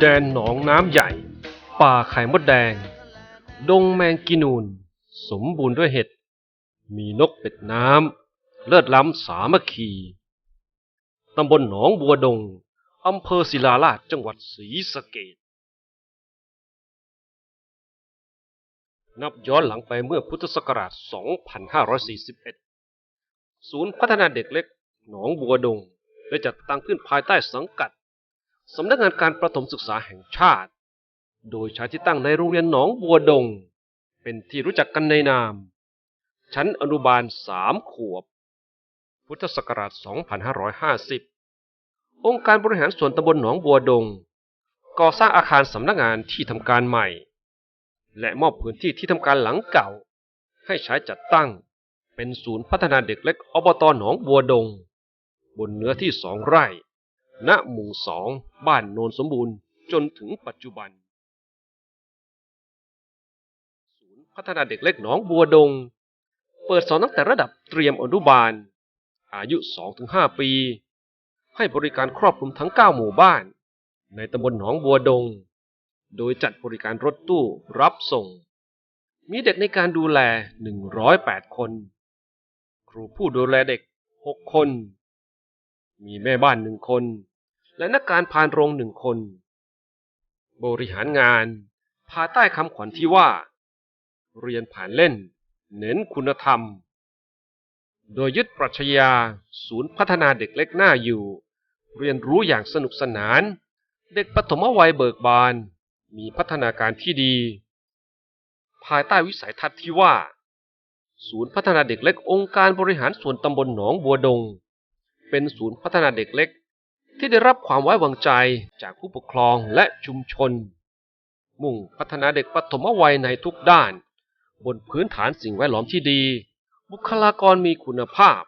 แดนหนองน้ำใหญ่ ป่าไข่มดแดง ดงแมงกินูน สมบูรณ์ด้วยเห็ด มีนกเป็ดน้ำ เลือดล้ำสามัคคี ตำบลหนองบัวดง อำเภอศิลาลาดจังหวัดศรีสะเกด นับย้อนหลังไปเมื่อพุทธศักราช 2541 ศูนย์พัฒนาเด็กเล็ก หนองบัวดง ได้จัดตั้งขึ้นภายใต้สังกัด สำนักงานการประถมศึกษาแห่งชาติ โดยใช้ที่ตั้งในโรงเรียนหนองบัวดง เป็นที่รู้จักกันในนาม ชั้นอนุบาลสามขวบ พุทธศักราช 2550 องค์การบริหารส่วนตำบลหนองบัวดง ก่อสร้างอาคารสำนักงานที่ทำการใหม่ และมอบพื้นที่ที่ทำการหลังเก่า ให้ใช้จัดตั้ง เป็นศูนย์พัฒนาเด็กเล็กอบตหนองบัวดง บนเนื้อที่สองไร่ ณหมู่สองบ้านโนนสมบูรณ์จนถึงปัจจุบัน ศูนย์พัฒนาเด็กเล็กหนองบัวดง เปิดสอนตั้งแต่ระดับเตรียมอนุบาล อายุ 2-5 ปี ให้บริการครอบคลุมทั้ง 9 หมู่บ้าน ในตำบลหนองบัวดง โดยจัดบริการรถตู้รับส่ง มีเด็กในการดูแล 108 คน ครูผู้ดูแลเด็ก 6 คน มีแม่บ้านหนึ่งคน และนักการพานโรงหนึ่งคน บริหารงานภายใต้คำขวัญที่ว่า เรียนผ่านเล่น เน้นคุณธรรม โดยยึดปรัชญาศูนย์พัฒนาเด็กเล็กหน้าอยู่ เรียนรู้อย่างสนุกสนาน เด็กปฐมวัยเบิกบาน มีพัฒนาการที่ดี ภายใต้วิสัยทัศน์ที่ว่า ศูนย์พัฒนาเด็กเล็กองค์การบริหารส่วนตำบลหนองบัวดง เป็นศูนย์พัฒนาเด็กเล็ก ที่ได้รับความไว้วางใจจากผู้ปกครองและชุมชน มุ่งพัฒนาเด็กปฐมวัยในทุกด้าน บนพื้นฐานสิ่งแวดล้อมที่ดี บุคลากรมีคุณภาพ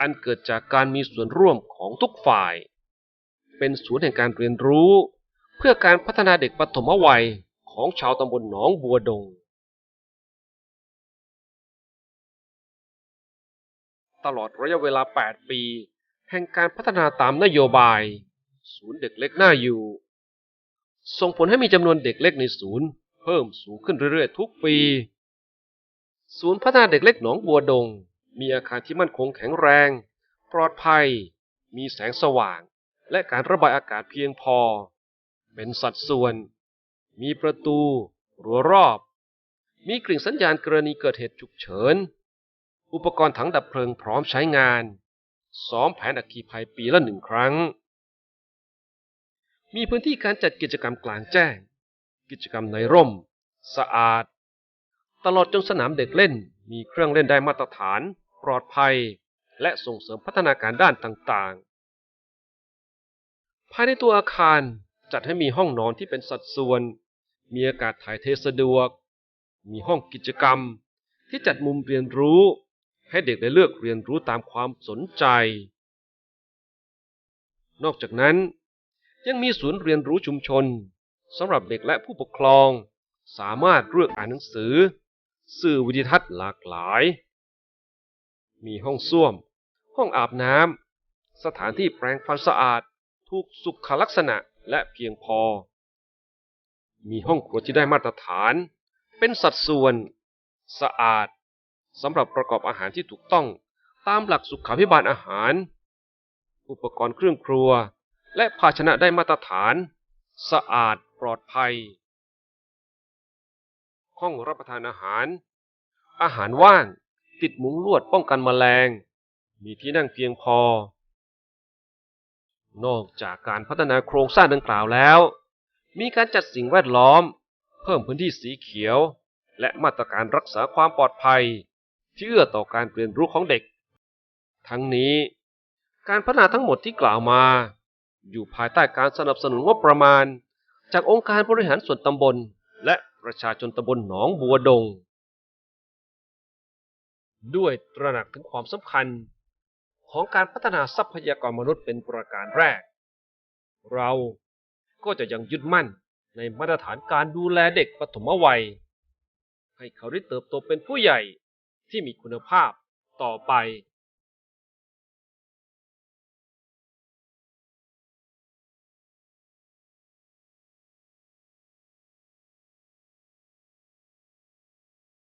อันเกิดจากการมีส่วนร่วมของทุกฝ่าย เป็นศูนย์แห่งการเรียนรู้ พื่อการพัฒนาเด็กปฐมวัยของชาวตำบลหนองบัวดง ตลอดระยะเวลา 8 ปี แห่งการพัฒนาตามนโยบาย ศูนย์เด็กเล็กน่าอยู่ ส่งผลให้มีจำนวนเด็กเล็กในศูนย์ เพิ่มสูงขึ้นเรื่อยๆ ทุกปี ศูนย์พัฒนาเด็กเล็กหนองบัวดง มีอาคารที่มั่นคงแข็งแรง ปลอดภัย มีแสงสว่าง และการระบายอากาศเพียงพอ เป็นสัดส่วน มีประตู รั้วรอบ มีกริ่งสัญญาณกรณีเกิดเหตุฉุกเฉิน อุปกรณ์ถังดับเพลิงพร้อมใช้งาน ซ้อมแผนอัคคีภัยปีละหนึ่งครั้ง มีพื้นที่การจัดกิจกรรมกลางแจ้ง กิจกรรมในร่ม สะอาด ตลอดจนสนามเด็กเล่น มีเครื่องเล่นได้มาตรฐาน ปลอดภัย และส่งเสริมพัฒนาการด้านต่างๆ ภายในตัวอาคาร จัดให้มีห้องนอนที่เป็นสัดส่วน มีอากาศถ่ายเทสะดวก มีห้องกิจกรรม ที่จัดมุมเรียนรู้ ให้เด็กได้เลือกเรียนรู้ตามความสนใจ นอกจากนั้น ยังมีศูนย์เรียนรู้ชุมชนสำหรับเด็กและผู้ปกครอง สามารถเลือกอ่านหนังสือ สื่อวิดีทัศน์หลากหลาย มีห้องส้วม ห้องอาบน้ำสถานที่แปรงฟันสะอาด ถูกสุขลักษณะ และเพียงพอ มีห้องครัวที่ได้มาตรฐาน เป็นสัดส่วน สะอาดสำหรับประกอบอาหารที่ถูกต้องตามหลักสุขาภิบาลอาหาร อุปกรณ์เครื่องครัว และภาชนะได้มาตรฐาน สะอาดปลอดภัย ห้องรับประทานอาหาร อาหารว่าง ติดมุ้งลวดป้องกันแมลง มีที่นั่งเพียงพอ นอกจากการพัฒนาโครงสร้างดังกล่าวแล้ว มีการจัดสิ่งแวดล้อม เพิ่มพื้นที่สีเขียว และมาตรการรักษาความปลอดภัย ที่เอื้อต่อการเรียนรู้ของเด็ก ทั้งนี้ การพัฒนาทั้งหมดที่กล่าวมา อยู่ภายใต้การสนับสนุนงบประมาณ จากองค์การบริหารส่วนตำบล และประชาชนตำบลหนองบัวดง ด้วยตระหนักถึงความสำคัญ ของการพัฒนาทรัพยากรมนุษย์เป็นประการแรก เราก็จะยังยึดมั่นในมาตรฐานการดูแลเด็กปฐมวัย ให้เขาได้เติบโตเป็นผู้ใหญ่ที่มีคุณภาพต่อไป